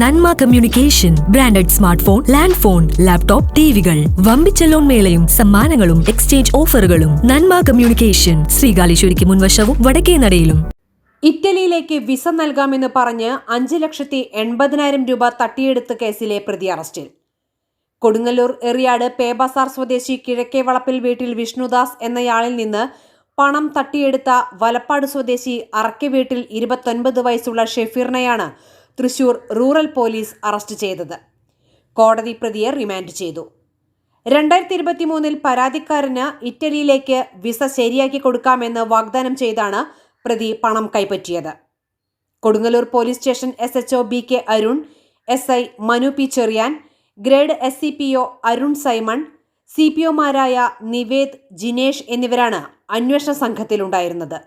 Nanma communication branded smart phone land phone laptop ടിവികൾ. വമ്പിച്ച loan മേളയും സമ്മാനങ്ങളും exchange ഓഫറുകളും. നന്മ കമ്മ്യൂണിക്കേഷൻ ശ്രീകാലേശ്വരിക്ക് മുൻവശവും വടക്കേ നടയിലും. ഇറ്റലിയിലേക്ക് വിസ നൽകാമെന്ന് പറഞ്ഞ് അഞ്ച് ലക്ഷത്തി എൺപതിനായിരം രൂപ തട്ടിയെടുത്ത കേസിലെ പ്രതി അറസ്റ്റിൽ. കൊടുങ്ങല്ലൂർ എറിയാട് പേബസാർ സ്വദേശി കിഴക്കേ വളപ്പിൽ വീട്ടിൽ വിഷ്ണുദാസ് എന്നയാളിൽ നിന്ന് പണം തട്ടിയെടുത്ത വലപ്പാട് സ്വദേശി അറക്കെ വീട്ടിൽ ഇരുപത്തൊൻപത് വയസ്സുള്ള ഷെഫീറിനെയാണ് തൃശൂർ റൂറൽ പോലീസ് അറസ്റ്റ് ചെയ്തത്. കോടതി പ്രതിയെ റിമാൻഡ് ചെയ്തു. രണ്ടായിരത്തി ഇരുപത്തി മൂന്നിൽ പരാതിക്കാരന് ഇറ്റലിയിലേക്ക് വിസ ശരിയാക്കി കൊടുക്കാമെന്ന് വാഗ്ദാനം ചെയ്താണ് പ്രതി പണം കൈപ്പറ്റിയത്. Kodungallur police station S H B K Arun S I Manu P Cherian grade S C P O Arun Simon C P ഒമാരായ Nived Jinesh എന്നിവരാണ് അന്വേഷണ സംഘത്തിലുണ്ടായിരുന്നത്.